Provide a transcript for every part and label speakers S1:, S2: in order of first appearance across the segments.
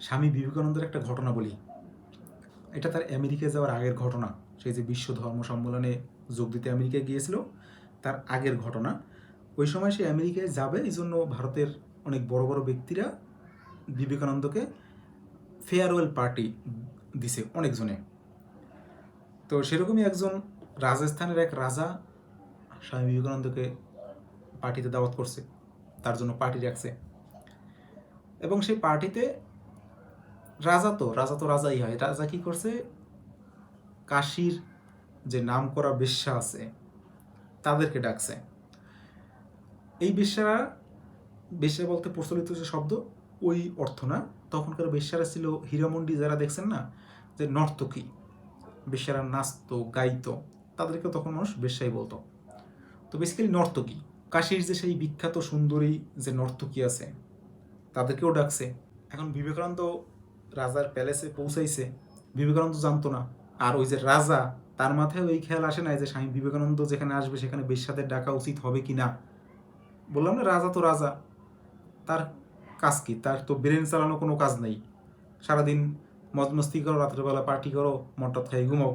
S1: স্বামী বিবেকানন্দের একটা ঘটনা বলি। এটা তার আমেরিকায় যাওয়ার আগের ঘটনা। সেই যে বিশ্ব ধর্ম সম্মেলনে যোগ দিতে আমেরিকায় গিয়েছিল, তার আগের ঘটনা। ওই সময় সে আমেরিকায় যাবে এই জন্য ভারতের অনেক বড় বড় ব্যক্তিরা বিবেকানন্দকে ফেয়ারওয়েল পার্টি দিছে অনেকজনে। তো সেরকমই একজন রাজস্থানের এক রাজা স্বামী বিবেকানন্দকে পার্টিতে দাওয়াত করছে, তার জন্য পার্টি রাখছে। এবং সেই পার্টিতে রাজা তো রাজা তো রাজাই হয়। রাজা কি করছে? কাশীর যে নাম করা বেশ্যা আছে, তাদেরকে ডাকছে। এই বেশ্যারা বেশ্যা বলতে প্রচলিত যে শব্দ, ওই অর্থ না। তখনকার বেশ্যারা ছিল হীরামন্ডি যারা দেখছেন না, যে নর্তকী। বেশ্যারা নাচতো, গাইতো, তাদেরকে তখন মানুষ বেশ্যাই বলতো। তো বেসিক্যালি নর্তকী। কাশীর যে সেই বিখ্যাত সুন্দরী যে নর্তকী আছে, তাদেরকেও ডাকছে। এখন বিবেকানন্দ রাজার প্যালেসে পৌঁছাইছে, বিবেকানন্দ জানতো না। আর ওই যে রাজা, তার মাথায় ওই খেয়াল আসে না যে স্বামী বিবেকানন্দ যেখানে আসবে সেখানে বেশ্যাদের ডাকা উচিত হবে কি না? বললাম না, রাজা তো রাজা। তার কাজ কি? তার তো ব্রেন চালানো কোনো কাজ নেই। সারাদিন মজমস্তি করো রাত্রেবেলা পার্টি করো, মটত খাই, ঘুমাও।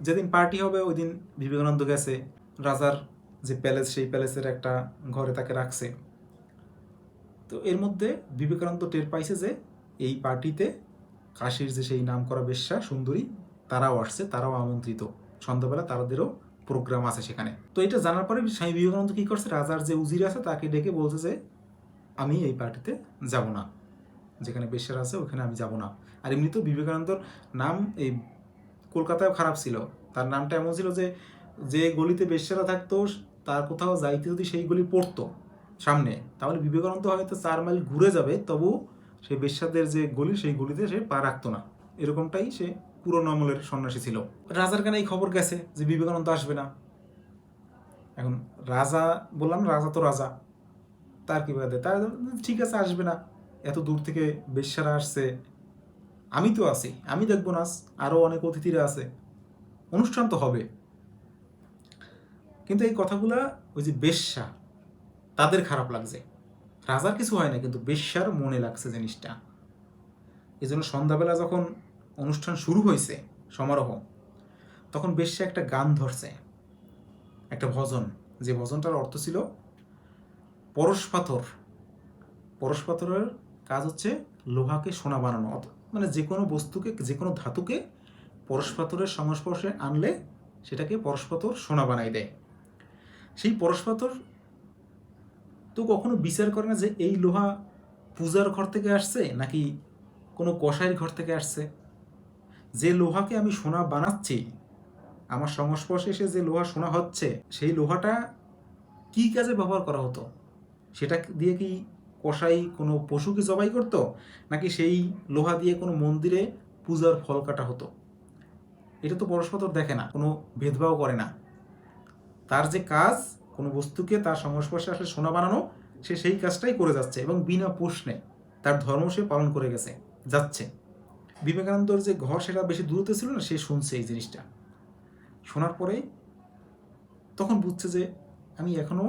S1: যেদিন পার্টি হবে, ওই দিন বিবেকানন্দ গেছে। রাজার যে প্যালেস, সেই প্যালেসের একটা ঘরে তাকে রাখছে। তো এর মধ্যে বিবেকানন্দ টের পাইছে যে এই পার্টিতে কাশির যে সেই নাম করা বেশ্যা সুন্দরী, তারাও আসছে, তারাও আমন্ত্রিত। সন্ধ্যাবেলা তাদেরও প্রোগ্রাম আছে সেখানে। তো এটা জানার পরে স্বামী বিবেকানন্দ কি করছে? রাজার যে উজির আছে তাকে ডেকে বলছে যে, আমি এই পার্টিতে যাব না। যেখানে বেশ্যার আছে ওখানে আমি যাব না। আর এমনিতেও বিবেকানন্দর নাম এই কলকাতায় খারাপ ছিল। তার নামটা এমন ছিল যে যে গলিতে বেশ্যারা থাকতো, তার কোথাও যাইতে যদি সেই গলি পড়তো সামনে, তাহলে বিবেকানন্দ হয়তো চার মাইল ঘুরে যাবে, তবু সেই বেশ্যাদের যে গলি, সেই গলিতে সে পা রাখতো না। এরকমটাই সে পুরনো আমলের সন্ন্যাসী ছিল। রাজার কানে এই খবর গেছে যে বিবেকানন্দ আসবে না। এখন রাজা, বললাম রাজা তো রাজা। তার কি বাদে? তার ঠিক আছে, আসবে না। এত দূর থেকে বেশ্যারা আসছে। আমি তো আছি, আমি দেখব না। আরও অনেক অতিথিরা আছে। অনুষ্ঠান তো হবে। কিন্তু এই কথাগুলা ওই যে বেশ্যা, তাদের খারাপ লাগছে। রাজার কিছু হয় না, কিন্তু বেশ্যার মনে লাগছে জিনিসটা। এই জন্য সন্ধ্যাবেলা যখন অনুষ্ঠান শুরু হয়েছে, সমারোহ, তখন বেশ্যা একটা গান ধরছে, একটা ভজন। যে ভজনটার অর্থ ছিল পরশ পাথর। পরশ পাথরের কাজ হচ্ছে লোহাকে সোনা বানানো। মানে যে কোনো বস্তুকে, যে কোনো ধাতুকে পরশ পাথরের সংস্পর্শে আনলে সেটাকে পরশ পাথর সোনা বানাই দেয়। সেই পরশ পাথর তো কখনো বিচার করে না যে এই লোহা পূজার ঘর থেকে আসছে নাকি কোনো কষাইয়ের ঘর থেকে আসছে? যে লোহাকে আমি সোনা বানাচ্ছি, আমার সংস্পর্শে এসে যে লোহা সোনা হচ্ছে, সেই লোহাটা কি কাজে ব্যবহার করা হতো? সেটা দিয়ে কি কষাই কোনো পশুকে জবাই করতো, নাকি সেই লোহা দিয়ে কোনো মন্দিরে পূজার ফল কাটা হতো? এটা তো পরস্পর দেখে না, কোনো ভেদভাব করে না। তার যে কাজ কোনো বস্তুকে তার সংস্পর্শে আসলে সোনা বানানো, সে সেই কাজটাই করে যাচ্ছে এবং বিনা প্রশ্নে তার ধর্ম সে পালন করে গেছে, যাচ্ছে। বিবেকানন্দর যে ঘর সেটা বেশি দূরত্বে ছিল না, সে শুনছে এই জিনিসটা। শোনার পরে তখন বুঝছে যে আমি এখনও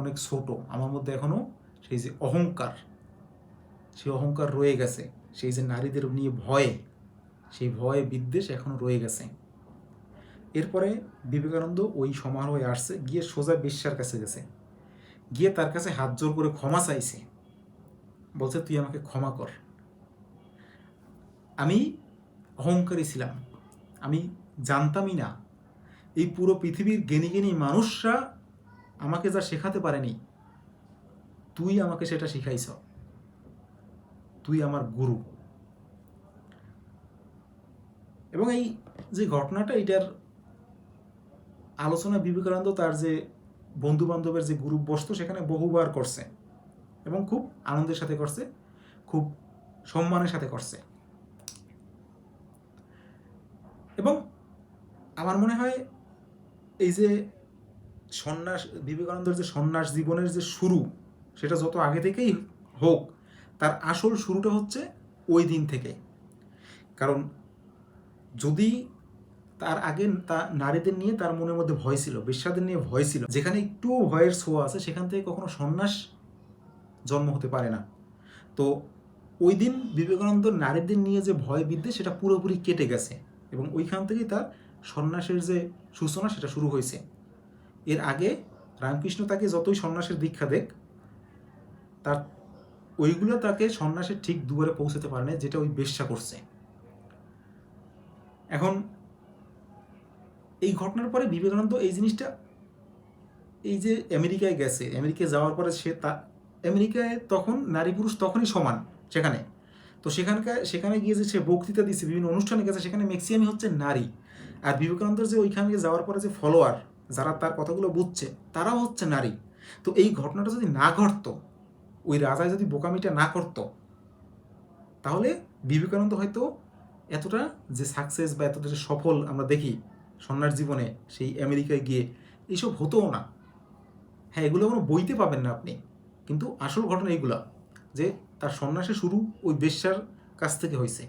S1: অনেক ছোট, আমার মধ্যে এখনও সেই যে অহংকার, সেই অহংকার রয়ে গেছে, সেই যে নারীদের নিয়ে ভয়, সেই ভয় বিদ্বেষ এখনও রয়ে গেছে। এরপরে বিবেকানন্দ ওই সমারোহে আসছে, গিয়ে সোজা বেশ্যার কাছে গেছে। গিয়ে তার কাছে হাত জোর করে ক্ষমা চাইছে। বলছে, তুই আমাকে ক্ষমা কর। আমি অহংকারী ছিলাম। আমি জানতামই না। এই পুরো পৃথিবীর জ্ঞানী জ্ঞানী মানুষরা আমাকে যা শেখাতে পারেনি, তুই আমাকে সেটা শিখাইছ। তুই আমার গুরু। এবং এই যে ঘটনাটা, এটার আলোচনা বিবেকানন্দ তার যে বন্ধু বান্ধবের যে গ্রুপ বসতো, সেখানে বহুবার করছে এবং খুব আনন্দের সাথে করছে, খুব সম্মানের সাথে করছে। এবং আমার মনে হয় এই যে সন্ন্যাস, বিবেকানন্দের যে সন্ন্যাস জীবনের যে শুরু, সেটা যত আগে থেকেই হোক, তার আসল শুরুটা হচ্ছে ওই দিন থেকে। কারণ যদি তার আগে তা নারীদের নিয়ে তার মনের মধ্যে ভয় ছিল বেশ্যাদের নিয়ে ভয় ছিল। যেখানে একটুও ভয়ের ছোঁয়া আছে, সেখান থেকে কখনো সন্ন্যাস জন্ম হতে পারে না। তো ওই দিন বিবেকানন্দ নারীদের নিয়ে যে ভয় বিদ্যে, সেটা পুরোপুরি কেটে গেছে এবং ওইখান থেকেই তার সন্ন্যাসের যে সূচনা, সেটা শুরু হয়েছে। এর আগে রামকৃষ্ণ তাকে যতই সন্ন্যাসের দীক্ষা দেখ, তার ওইগুলো তাকে সন্ন্যাসের ঠিক দুয়ারে পৌঁছাতে পারে না যেটা ওই বেশ্যা করছে। এখন এই ঘটনার পরে বিবেকানন্দ এই জিনিসটা এই যে আমেরিকায় গেছে, আমেরিকায় যাওয়ার পরে সে তা, আমেরিকায় তখন নারী পুরুষ তখনই সমান সেখানে। তো সেখানকার, সেখানে গিয়ে যে সে বক্তৃতা দিচ্ছে বিভিন্ন অনুষ্ঠানে গেছে, সেখানে ম্যাক্সিমামই হচ্ছে নারী। আর বিবেকানন্দের যে ওইখানে যাওয়ার পরে যে ফলোয়ার যারা তার কথাগুলো বুঝছে, তারাও হচ্ছে নারী। তো এই ঘটনাটা যদি না ঘটতো, ওই রাজায় যদি বোকামিটা না করতো, তাহলে বিবেকানন্দ হয়তো এতটা যে সাকসেস বা এতটা যে সফল আমরা দেখি সন্ন্যাস জীবনে সেই আমেরিকায় গিয়ে এইসব হতোও না। হ্যাঁ এগুলো কোনো বইতে পাবেন না আপনি। কিন্তু আসল ঘটনা এইগুলা, যে তার সন্ন্যাসে শুরু ওই বেশ্যার কাছ থেকে হয়েছে।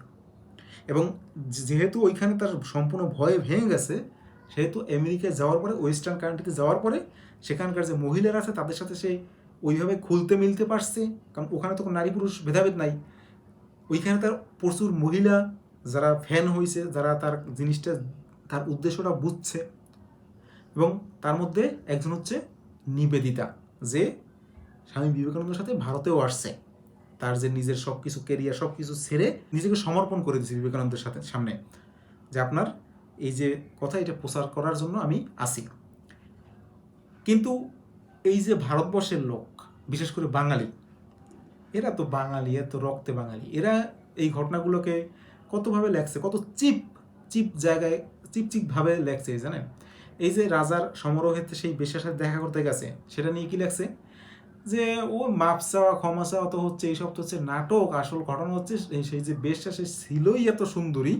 S1: এবং যেহেতু ওইখানে তার সম্পূর্ণ ভয়ে ভেঙে গেছে, সেহেতু আমেরিকায় যাওয়ার পরে, ওয়েস্টার্ন কান্ট্রিতে যাওয়ার পরে, সেখানকার যে মহিলারা আছে, তাদের সাথে সে ওইভাবে খুলতে মিলতে পারছে, কারণ ওখানে তো নারী পুরুষ ভেদাভেদ নাই। ওইখানে তার প্রচুর মহিলা যারা ফ্যান হয়েছে, যারা তার জিনিসটা তার উদ্দেশ্যটা বুঝছে এবং তার মধ্যে একজন হচ্ছে নিবেদিতা, যে স্বামী বিবেকানন্দের সাথে ভারতেও আসছে। তার যে নিজের সব কিছু কেরিয়ার সব কিছু ছেড়ে নিজেকে সমর্পণ করে দিয়েছে বিবেকানন্দের সাথে, সামনে। যে আপনার এই যে কথা, এটা প্রচার করার জন্য আমি আসি। কিন্তু এই যে ভারতবর্ষের লোক, বিশেষ করে বাঙালি, এরা তো বাঙালি এত রক্তে বাঙালি, এরা এই ঘটনাগুলোকে কতভাবে লেখছে, কত চিপ চিপ জায়গায় চিপ চিপভাবে লেখছে জানেন? এই যে রাজার সমারোহেতে সেই বিশ্বাসের সাথে দেখা করতে গেছে, সেটা নিয়ে কি লেখছে? যে, ও মাপ চাওয়া, ক্ষমা চাওয়া তো হচ্ছে, এইসব তো হচ্ছে নাটক, আসল ঘটনা হচ্ছে সেই যে বেশটা সে ছিলই এত সুন্দরী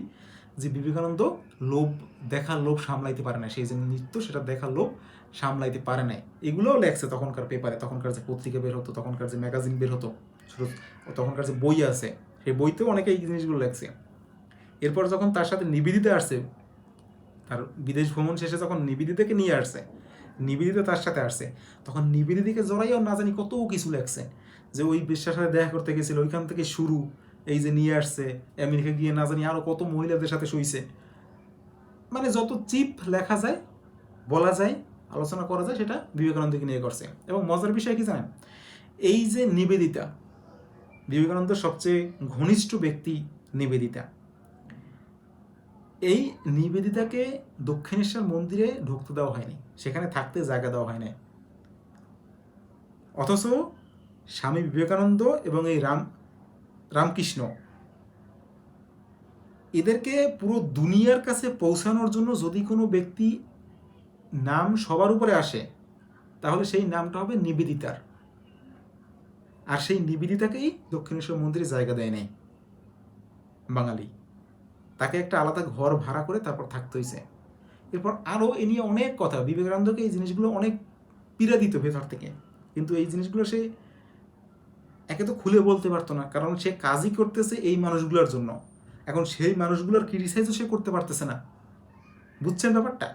S1: যে বিবেকানন্দ লোভ, দেখার লোভ সামলাইতে পারে না সেই যে নৃত্য, সেটা দেখার লোভ সামলাইতে পারে নাই। এগুলোও লেখছে তখনকার পেপারে, তখনকার যে পত্রিকা বের হতো, তখনকার যে ম্যাগাজিন বের হতো তখনকার যে বই আছে, সেই বইতেও অনেকে এই জিনিসগুলো লেখছে। এরপর যখন তার সাথে নিবেদিতা আসছে তার বিদেশ ভ্রমণ শেষে যখন নিবেদিতাকে নিয়ে আসছে নিবেদিতা তার সাথে আসছে, তখন নিবেদিতাকে জড়াইও না জানি কত কিছু লেখছে। যে ওই বিশ্বাসের সাথে দেখা করতে গেছিল, ওইখান থেকে শুরু, এই যে নিয়ে আসছে, আমেরিকা গিয়ে না জানি আরও কত মহিলাদের সাথে শুইছে। মানে যত চিপ লেখা যায়, বলা যায়, আলোচনা করা যায়, সেটা বিবেকানন্দকে নিয়ে করছে। এবং মজার বিষয় কি জানেন? এই যে নিবেদিতা, বিবেকানন্দের সবচেয়ে ঘনিষ্ঠ ব্যক্তি নিবেদিতা। এই নিবেদিতাকে দক্ষিণেশ্বর মন্দিরে ঢুকতে দেওয়া হয়নি। সেখানে থাকতে জায়গা দেওয়া হয়নি। অথচ স্বামী বিবেকানন্দ এবং এই রাম, রামকৃষ্ণ এদেরকে পুরো দুনিয়ার কাছে পৌঁছানোর জন্য যদি কোনো ব্যক্তি নাম সবার উপরে আসে, তাহলে সেই নামটা হবে নিবেদিতার। আর সেই নিবেদিতাকেই দক্ষিণেশ্বর মন্দিরে জায়গা দেয় নাই। বাঙালি। তাকে একটা আলাদা ঘর ভাড়া করে তারপর থাকতে হয়েছে এরপর আরও এ নিয়ে অনেক কথা। বিবেকানন্দকে এই জিনিসগুলো অনেক পীড়া দিত ভেতর থেকে। কিন্তু এই জিনিসগুলো সে একে তো খুলে বলতে পারতো না। কারণ সে কাজই করতেছে এই মানুষগুলোর জন্য। এখন সেই মানুষগুলোর ক্রিটিসাইজও সে করতে পারতেছে না। বুঝছেন ব্যাপারটা?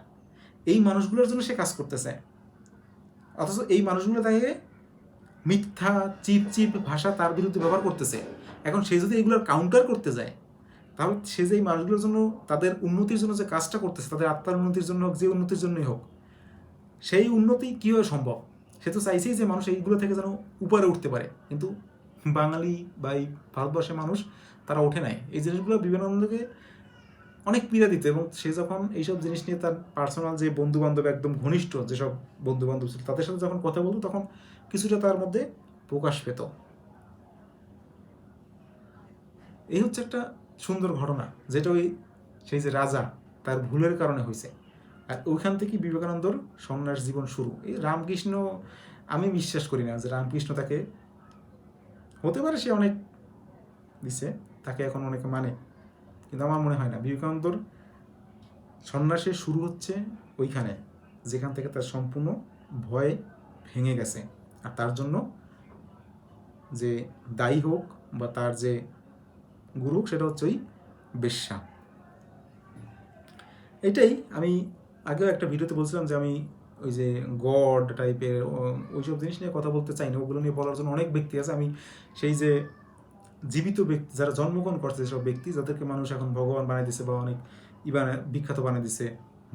S1: এই মানুষগুলোর জন্য সে কাজ করতেছে। অথচ এই মানুষগুলো তাকে মিথ্যা, চিপ চিপ ভাষা তার বিরুদ্ধে ব্যবহার করতেছে। এখন সে যদি এগুলোর কাউন্টার করতে যায় তাহলে সে যে এই মানুষগুলোর জন্য, তাদের উন্নতির জন্য যে কাজটা করতেছে, তাদের আত্মার উন্নতির জন্য হোক, যে উন্নতির জন্যই হোক, সেই উন্নতি কীভাবে সম্ভব? সে তো চাইছেই যে মানুষ এইগুলো থেকে যেন উপরে উঠতে পারে। কিন্তু বাঙালি বা এই ভারতবর্ষের মানুষ, তারা ওঠে নাই। এই জিনিসগুলো বিবেকানন্দকে অনেক পীড়া দিত এবং সে যখন এইসব জিনিস নিয়ে তার পার্সোনাল যে বন্ধু বান্ধব একদম ঘনিষ্ঠ, যেসব বন্ধু বান্ধব ছিল, তাদের সাথে যখন কথা বলতো, তখন কিছুটা তার মধ্যে প্রকাশ পেত। এই হচ্ছে একটা সুন্দর ঘটনা, যেটা ওই সেই যে রাজা, তার ভুলের কারণে হয়েছে আর ওইখান থেকে বিবেকানন্দর সন্ন্যাস জীবন শুরু। এই রামকৃষ্ণ, আমি বিশ্বাস করি না যে রামকৃষ্ণ তাকে, হতে পারে সে অনেক দিছে, তাকে এখন অনেকে মানে কিন্তু আমার মনে হয় না। বিবেকানন্দর সন্ন্যাসের শুরু হচ্ছে ওইখানে, যেখান থেকে তার সম্পূর্ণ ভয় ভেঙে গেছে। আর তার জন্য যে দায়ী হোক বা তার যে গুরু, সেটা হচ্ছে ওই বেশ্যা। এটাই আমি আগেও একটা ভিডিওতে বলছিলাম যে আমি ওই যে গড টাইপের ওইসব জিনিস নিয়ে কথা বলতে চাই না ওগুলো নিয়ে বলার জন্য অনেক ব্যক্তি আছে। আমি সেই যে জীবিত ব্যক্তি, যারা জন্মগ্রহণ করছে সব ব্যক্তি, যাদেরকে মানুষ এখন ভগবান বানিয়ে দিছে বা অনেক ইবান বিখ্যাত বানিয়ে দিছে,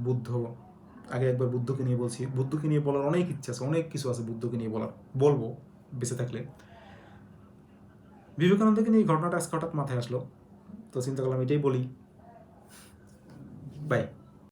S1: বুদ্ধ। আগে একবার বুদ্ধকে নিয়ে বলছি, বুদ্ধকে নিয়ে বলার অনেক ইচ্ছা আছে, অনেক কিছু আছে বুদ্ধকে নিয়ে বলার, বলব বেঁচে থাকলে। বিবেকানন্দকে নিয়ে এই ঘটনাটা আজকে হঠাৎ মাথায় আসলো। তো চিন্তা করলাম এটাই বলি। বাই